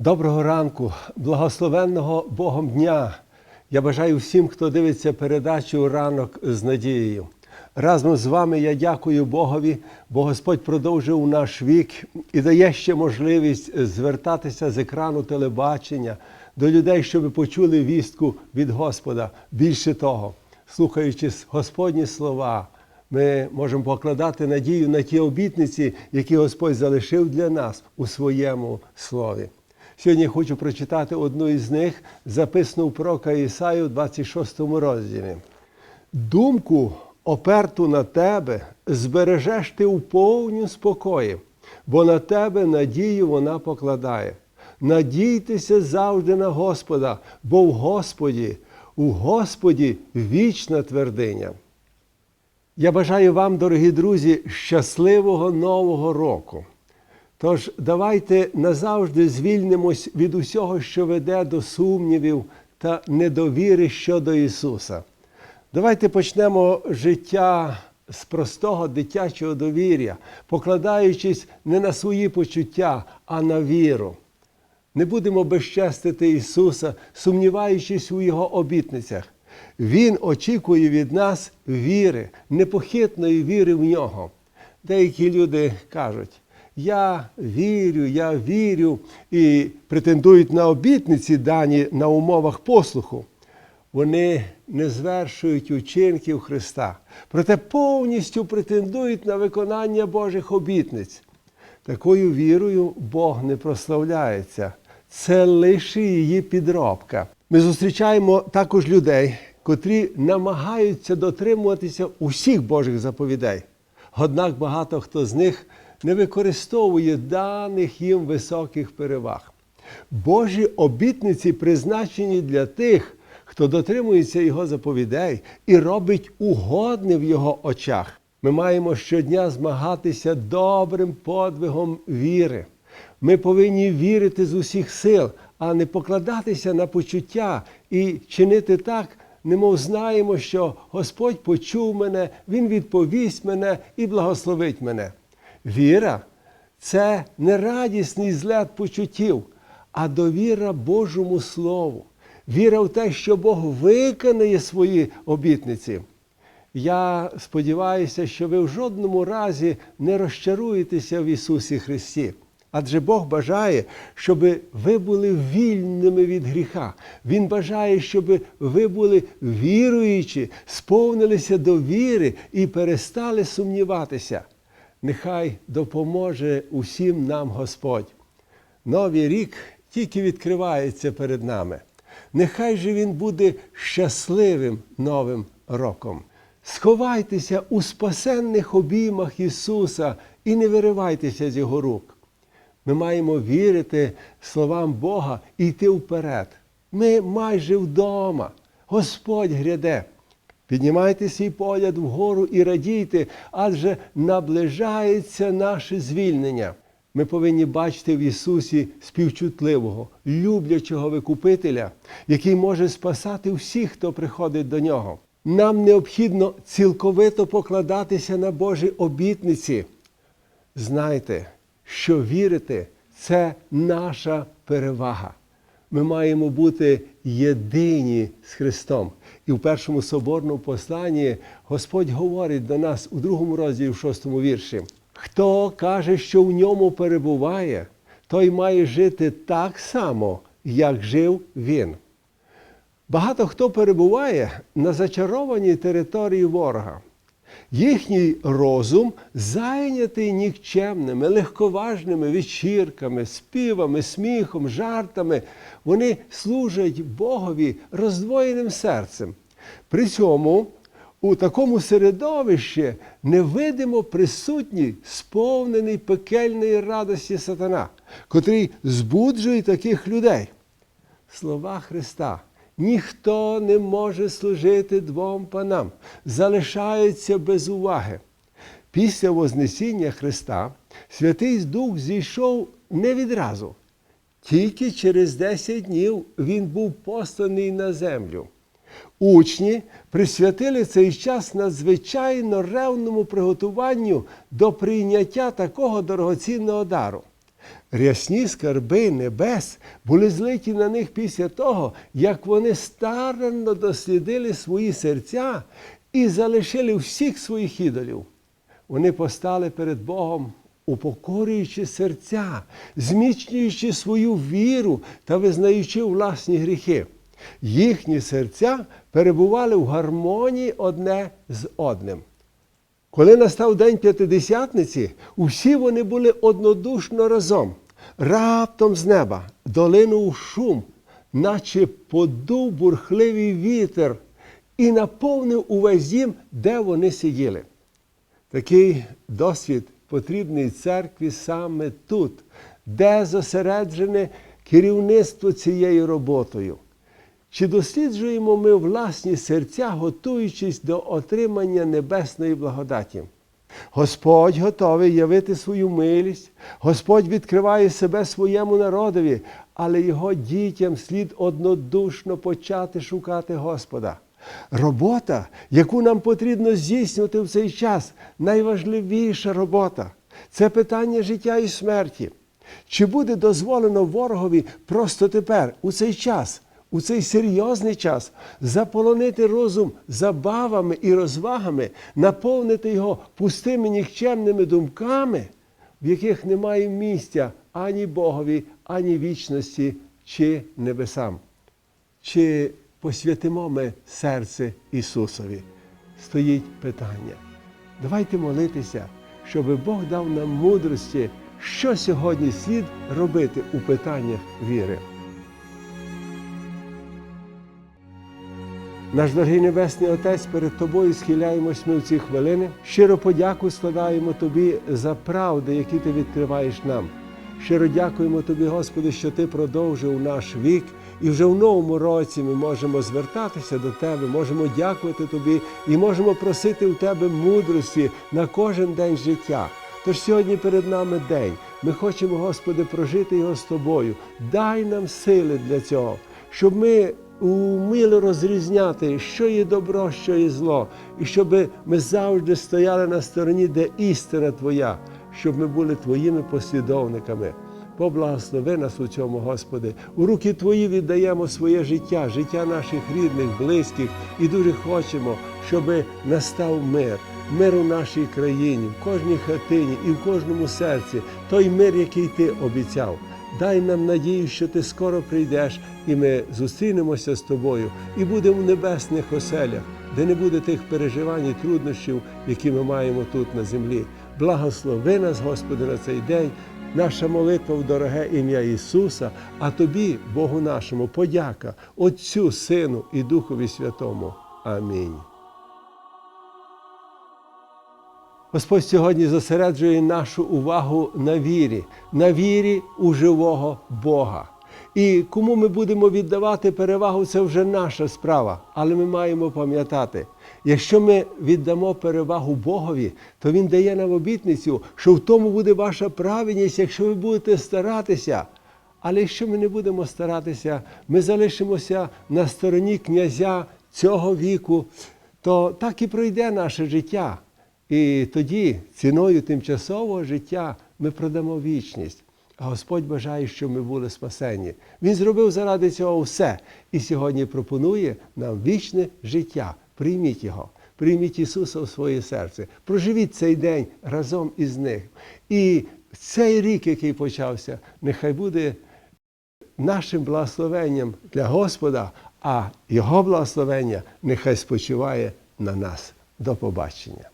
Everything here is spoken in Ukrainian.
Доброго ранку, благословенного Богом дня. Я бажаю всім, хто дивиться передачу ранок з надією. Разом з вами я дякую Богові, бо Господь продовжив наш вік і дає ще можливість звертатися з екрану телебачення до людей, щоб почули вістку від Господа. Більше того, слухаючи Господні слова, ми можемо покладати надію на ті обітниці, які Господь залишив для нас у своєму слові. Сьогодні хочу прочитати одну із них, записану в пророка Ісаю в 26 розділі. Думку, оперту на тебе, збережеш ти у повню спокої, бо на тебе надію вона покладає. Надійтеся завжди на Господа, бо в Господі, у Господі вічна твердиня. Я бажаю вам, дорогі друзі, щасливого нового року. Тож давайте назавжди звільнимось від усього, що веде до сумнівів та недовіри щодо Ісуса. Давайте почнемо життя з простого дитячого довір'я, покладаючись не на свої почуття, а на віру. Не будемо безчестити Ісуса, сумніваючись у Його обітницях. Він очікує від нас віри, непохитної віри в нього. Деякі люди кажуть, я вірю, я вірю і претендують на обітниці, дані на умовах послуху. Вони не звершують учинків Христа, проте повністю претендують на виконання Божих обітниць. Такою вірою Бог не прославляється. Це лише її підробка. Ми зустрічаємо також людей, котрі намагаються дотримуватися усіх Божих заповідей. Однак багато хто з них не використовує даних їм високих переваг. Божі обітниці призначені для тих, хто дотримується Його заповідей і робить угодне в Його очах. Ми маємо щодня змагатися добрим подвигом віри. Ми повинні вірити з усіх сил, а не покладатися на почуття і чинити так, немов знаємо, що Господь почув мене, Він відповість мене і благословить мене. Віра це не радісний злет почуттів, а довіра Божому Слову. Віра в те, що Бог виконає свої обітниці. Я сподіваюся, що ви в жодному разі не розчаруєтеся в Ісусі Христі. Адже Бог бажає, щоб ви були вільними від гріха. Він бажає, щоб ви були віруючі, сповнилися довіри і перестали сумніватися. Нехай допоможе усім нам Господь. Новий рік тільки відкривається перед нами. Нехай же він буде щасливим новим роком. Сховайтеся у спасенних обіймах Ісуса і не виривайтеся з Його рук. Ми маємо вірити словам Бога і йти вперед. Ми майже вдома. Господь гряде. Піднімайте свій погляд вгору і радійте, адже наближається наше звільнення. Ми повинні бачити в Ісусі співчутливого, люблячого Викупителя, який може спасати всіх, хто приходить до Нього. Нам необхідно цілковито покладатися на Божі обітниці. Знайте, що вірити це наша перевага. Ми маємо бути єдині з Христом. І в першому соборному посланні Господь говорить до нас у другому розділі, в шостому вірші. Хто каже, що в ньому перебуває, той має жити так само, як жив він. Багато хто перебуває на зачарованій території ворога. Їхній розум зайнятий нікчемними, легковажними вечірками, співами, сміхом, жартами. Вони служать Богові роздвоєним серцем. При цьому у такому середовищі невидимо присутній, сповнений пекельної радості сатана, котрий збуджує таких людей. Слова Христа. Ніхто не може служити двом панам, залишаються без уваги. Після Вознесіння Христа Святий Дух зійшов не відразу. Тільки через 10 днів Він був посланий на землю. Учні присвятили цей час надзвичайно ревному приготуванню до прийняття такого дорогоцінного дару. Рясні скарби небес були злиті на них після того, як вони старанно дослідили свої серця і залишили всіх своїх ідолів. Вони постали перед Богом, упокорюючи серця, зміцнюючи свою віру та визнаючи власні гріхи. Їхні серця перебували в гармонії одне з одним. Коли настав день п'ятидесятниці, усі вони були однодушно разом. Раптом з неба долинув шум, наче подув бурхливий вітер, і наповнив увесь дім, де вони сиділи. Такий досвід потрібний церкві саме тут, де зосереджене керівництво цією роботою. Чи досліджуємо ми власні серця, готуючись до отримання небесної благодаті? Господь готовий явити свою милість, Господь відкриває себе своєму народові, але його дітям слід однодушно почати шукати Господа. Робота, яку нам потрібно здійснювати в цей час, найважливіша робота це питання життя і смерті. Чи буде дозволено ворогові просто тепер, у цей час, у цей серйозний час, заполонити розум забавами і розвагами, наповнити його пустими нікчемними думками, в яких немає місця ані Богові, ані вічності чи небесам? Чи посвятимо ми серце Ісусові? Стоїть питання. Давайте молитися, щоб Бог дав нам мудрості, що сьогодні слід робити у питаннях віри. Наш дорогий Небесний Отець, перед Тобою схиляємось ми в ці хвилини. Щиро подяку складаємо Тобі за правди, які Ти відкриваєш нам. Щиро дякуємо Тобі, Господи, що Ти продовжив наш вік, і вже в новому році ми можемо звертатися до Тебе, можемо дякувати Тобі і можемо просити у Тебе мудрості на кожен день життя. Тож сьогодні перед нами день. Ми хочемо, Господи, прожити його з Тобою. Дай нам сили для цього, щоб ми уміли розрізняти, що є добро, що є зло, і щоб ми завжди стояли на стороні, де істина Твоя, щоб ми були Твоїми послідовниками. Поблагослови нас у цьому, Господи. У руки Твої віддаємо своє життя, життя наших рідних, близьких, і дуже хочемо, щоб настав мир. Мир у нашій країні, в кожній хатині і в кожному серці, той мир, який ти обіцяв. Дай нам надію, що ти скоро прийдеш, і ми зустрінемося з тобою і будемо в небесних оселях, де не буде тих переживань і труднощів, які ми маємо тут на землі. Благослови нас, Господи, на цей день. Наша молитва в дороге ім'я Ісуса, а Тобі, Богу нашому, подяка, Отцю, Сину і Духові Святому. Амінь. Господь сьогодні зосереджує нашу увагу на вірі, на вірі у живого Бога. І кому ми будемо віддавати перевагу, це вже наша справа. Але ми маємо пам'ятати, якщо ми віддамо перевагу Богові, то Він дає нам обітницю, що в тому буде ваша праведність, якщо ви будете старатися. Але якщо ми не будемо старатися, ми залишимося на стороні князя цього віку, то так і пройде наше життя. І тоді ціною тимчасового життя ми продамо вічність. А Господь бажає, щоб ми були спасені. Він зробив заради цього все. І сьогодні пропонує нам вічне життя. Прийміть його, прийміть Ісуса в своє серце. Проживіть цей день разом із ним. І цей рік, який почався, нехай буде нашим благословенням для Господа, а Його благословення нехай спочиває на нас. До побачення.